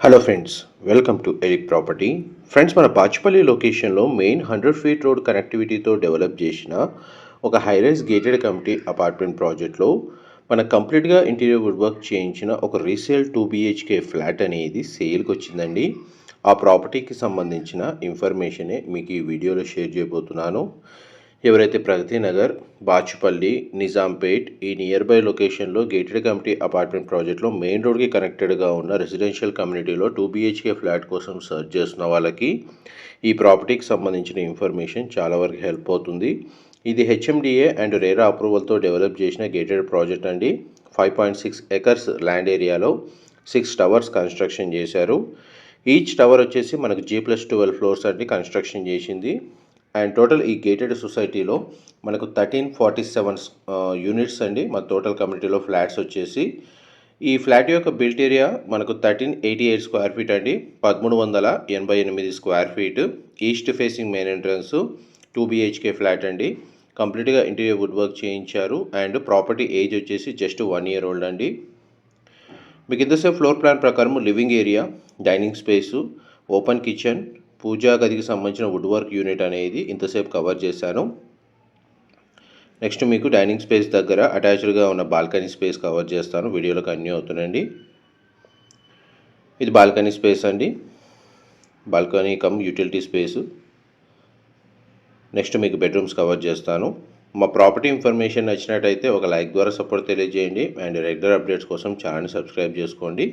Hello friends welcome to ఎలిక్ property friends మన పాచిపల్లి లొకేషన్లో మెయిన్ హండ్రెడ్ ఫీట్ రోడ్ కనెక్టివిటీతో డెవలప్ చేసిన ఒక హైరైజ్ గేటెడ్ కమిటీ అపార్ట్మెంట్ ప్రాజెక్ట్లో మన కంప్లీట్గా ఇంటీరియర్ వుడ్ వర్క్ చేయించిన ఒక రీసేల్ టూ బిహెచ్కే ఫ్లాట్ అనేది సేల్కి వచ్చిందండి. ఆ ప్రాపర్టీకి సంబంధించిన ఇన్ఫర్మేషనే మీకు ఈ వీడియోలో షేర్ చేయబోతున్నాను. ఎవరైతే ప్రగతి నగర్ బాచుపల్లి నిజాంపేట్ ఈ నియర్ బై లొకేషన్లో గేటెడ్ కమిటీ అపార్ట్మెంట్ ప్రాజెక్ట్లో మెయిన్ రోడ్కి కనెక్టెడ్గా ఉన్న రెసిడెన్షియల్ కమ్యూనిటీలో టూ బీహెచ్కే ఫ్లాట్ కోసం సర్చ్ చేస్తున్న వాళ్ళకి ఈ ప్రాపర్టీకి సంబంధించిన ఇన్ఫర్మేషన్ చాలా వరకు హెల్ప్ అవుతుంది. ఇది హెచ్ఎండిఏ అండ్ రేరా అప్రూవల్తో డెవలప్ చేసిన గేటెడ్ ప్రాజెక్ట్ అండి. Five point six acres land ఏరియాలో సిక్స్ టవర్స్ కన్స్ట్రక్షన్ చేశారు. ఈచ్ టవర్ వచ్చేసి మనకు జీ ప్లస్ ట్వెల్వ్ ఫ్లోర్స్ అండి కన్స్ట్రక్షన్ చేసింది. అండ్ టోటల్ ఈ గేటెడ్ సొసైటీలో మనకు థర్టీన్ ఫార్టీ సెవెన్ యూనిట్స్ అండి. మన టోటల్ కమ్యూనిటీలో ఫ్లాట్స్ వచ్చేసి. ఈ ఫ్లాట్ యొక్క బిల్ట్ ఏరియా మనకు thirteen eighty eight square feet అండి. పదమూడు వందల ఎనభై ఎనిమిది square feet east facing main entrance two BHK flat అండి. కంప్లీట్గా ఇంటీరియర్ వుడ్ వర్క్ చేయించారు. అండ్ ప్రాపర్టీ ఏజ్ వచ్చేసి జస్ట్ వన్ ఇయర్ ఓల్డ్ అండి. మీకు ఇంతసేపు ఫ్లోర్ ప్లాన్ ప్రకారం living area dining space open kitchen పూజా గదికి సంబంధించిన వుడ్ వర్క్ యూనిట్ అనేది ఇంతసేపు కవర్ చేశాను. నెక్స్ట్ మీకు డైనింగ్ స్పేస్ దగ్గర అటాచ్డ్గా ఉన్న బాల్కనీ స్పేస్ కవర్ చేస్తాను. వీడియోలో కంటిన్యూ అవుతుందండి ఇది బాల్కనీ స్పేస్ అండి. Balcony cum utility space next మీకు బెడ్రూమ్స్ కవర్ చేస్తాను. మా ప్రాపర్టీ ఇన్ఫర్మేషన్ నచ్చినట్టయితే ఒక లైక్ ద్వారా సపోర్ట్ తెలియజేయండి. అండ్ రెగ్యులర్ అప్డేట్స్ కోసం ఛానల్ సబ్స్క్రైబ్ చేసుకోండి.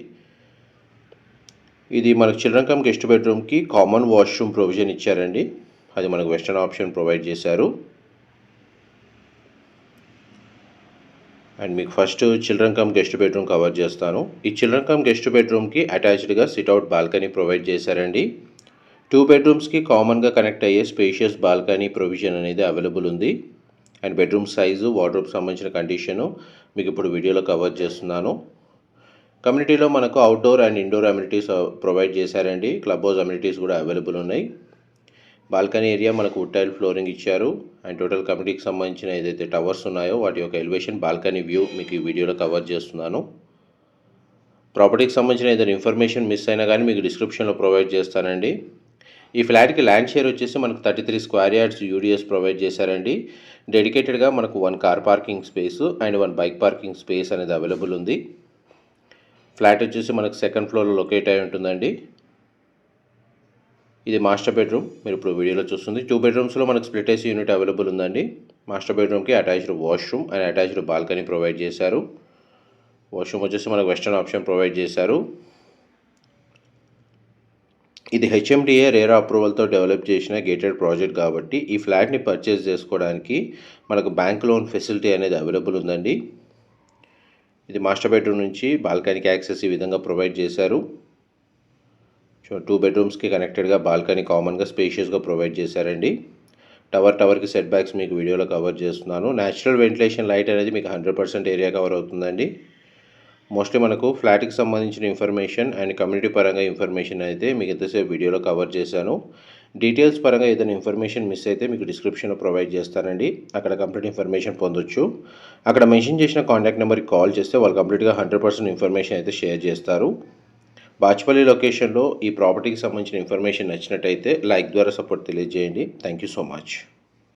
ఇది మనకు చిల్డ్రన్ కమ్ గెస్ట్ బెడ్రూమ్కి కామన్ వాష్రూమ్ ప్రొవిజన్ ఇచ్చారండి. అది మనకు వెస్టర్న్ ఆప్షన్ ప్రొవైడ్ చేశారు. అండ్ మీకు first children cum guest bedroom cover చేస్తాను. ఈ చిల్డ్రన్ కమ్ గెస్ట్ బెడ్రూమ్కి అటాచ్డ్గా సిట్అవుట్ బాల్కనీ ప్రొవైడ్ చేశారండి. టూ బెడ్రూమ్స్కి కామన్గా కనెక్ట్ అయ్యే స్పేషియస్ బాల్కనీ ప్రొవిజన్ అనేది అవైలబుల్ ఉంది. అండ్ బెడ్రూమ్ సైజు వార్డ్రోబ్ సంబంధించిన కండిషను మీకు ఇప్పుడు వీడియోలో కవర్ చేస్తున్నాను. కమ్యూనిటీలో మనకు outdoor and indoor amenities provide చేశారండి. క్లబ్ హౌస్ అమ్యూనిటీస్ కూడా అవైలబుల్ ఉన్నాయి. బాల్కనీ ఏరియా మనకు వుడ్ టైల్ ఫ్లోరింగ్ ఇచ్చారు. అండ్ టోటల్ కమిటీకి సంబంధించిన ఏదైతే టవర్స్ ఉన్నాయో వాటి యొక్క ఎలివేషన్ బాల్కనీ వ్యూ మీకు ఈ వీడియోలో కవర్ చేస్తున్నాను. ప్రాపర్టీకి సంబంధించిన ఏదైనా ఇన్ఫర్మేషన్ మిస్ అయినా కానీ మీకు డిస్క్రిప్షన్లో ప్రొవైడ్ చేస్తానండి. ఈ ఫ్లాట్కి ల్యాండ్ షేర్ వచ్చేసి మనకు thirty three square yards UDS provide చేశారండి డెడికేటెడ్గా మనకు one car parking space and one bike parking space అనేది అవైలబుల్ ఉంది. ఫ్లాట్ వచ్చేసి మనకు సెకండ్ ఫ్లోర్లో లొకేట్ అయి ఉంటుందండి. ఇది మాస్టర్ బెడ్రూమ్. మీరు ఇప్పుడు వీడియోలో చూస్తుంది. టూ బెడ్రూమ్స్లో మనకు స్ప్లిట్ ఏసీ యూనిట్ అవైలబుల్ ఉందండి. మాస్టర్ బెడ్రూమ్కి attached washroom and attached balcony provide చేశారు. వాష్రూమ్ వచ్చేసి మనకు వెస్టర్న్ ఆప్షన్ ప్రొవైడ్ చేశారు. ఇది హెచ్ఎండిఏ రేరా అప్రూవల్తో డెవలప్ చేసిన గేటెడ్ ప్రాజెక్ట్ కాబట్టి ఈ ఫ్లాట్ని పర్చేస్ చేసుకోవడానికి మనకు బ్యాంక్ లోన్ ఫెసిలిటీ అనేది అవైలబుల్ ఉందండి. ఇది మాస్టర్ బెడ్రూమ్ నుంచి బాల్కనీకి యాక్సెస్ ఈ విధంగా ప్రొవైడ్ చేశారు. సో టూ బెడ్రూమ్స్కి కనెక్టెడ్గా బాల్కనీ కామన్గా స్పేషియస్గా ప్రొవైడ్ చేశారండి. టవర్ టవర్కి సెట్ బ్యాక్స్ మీకు వీడియోలో కవర్ చేస్తున్నాను. న్యాచురల్ వెంటిలేషన్ లైట్ అనేది మీకు హండ్రెడ్ పర్సెంట్ ఏరియా కవర్ అవుతుందండి. మోస్ట్లీ మనకు ఫ్లాట్కి సంబంధించిన ఇన్ఫర్మేషన్ అండ్ కమ్యూనిటీ పరంగా ఇన్ఫర్మేషన్ అయితే మీకు ఎంతసేపు వీడియోలో కవర్ చేశాను. డీటెయిల్స్ పరంగా ఏదైనా ఇన్ఫర్మేషన్ మిస్ అయితే మీకు డిస్క్రిప్షన్లో ప్రొవైడ్ చేస్తానండి. అక్కడ కంప్లీట్ ఇన్ఫర్మేషన్ పొందొచ్చు. అక్కడ మెన్షన్ చేసిన కాంటాక్ట్ నెంబర్కి కాల్ చేస్తే వాళ్ళు కంప్లీట్గా హండ్రెడ్ పర్సెంట్ ఇన్ఫర్మేషన్ అయితే షేర్ చేస్తారు. బాచ్పల్లి లొకేషన్లో ఈ ప్రాపర్టీకి సంబంధించిన ఇన్ఫర్మేషన్ నచ్చినట్టయితే లైక్ ద్వారా సపోర్ట్ తెలియజేయండి. Thank you so much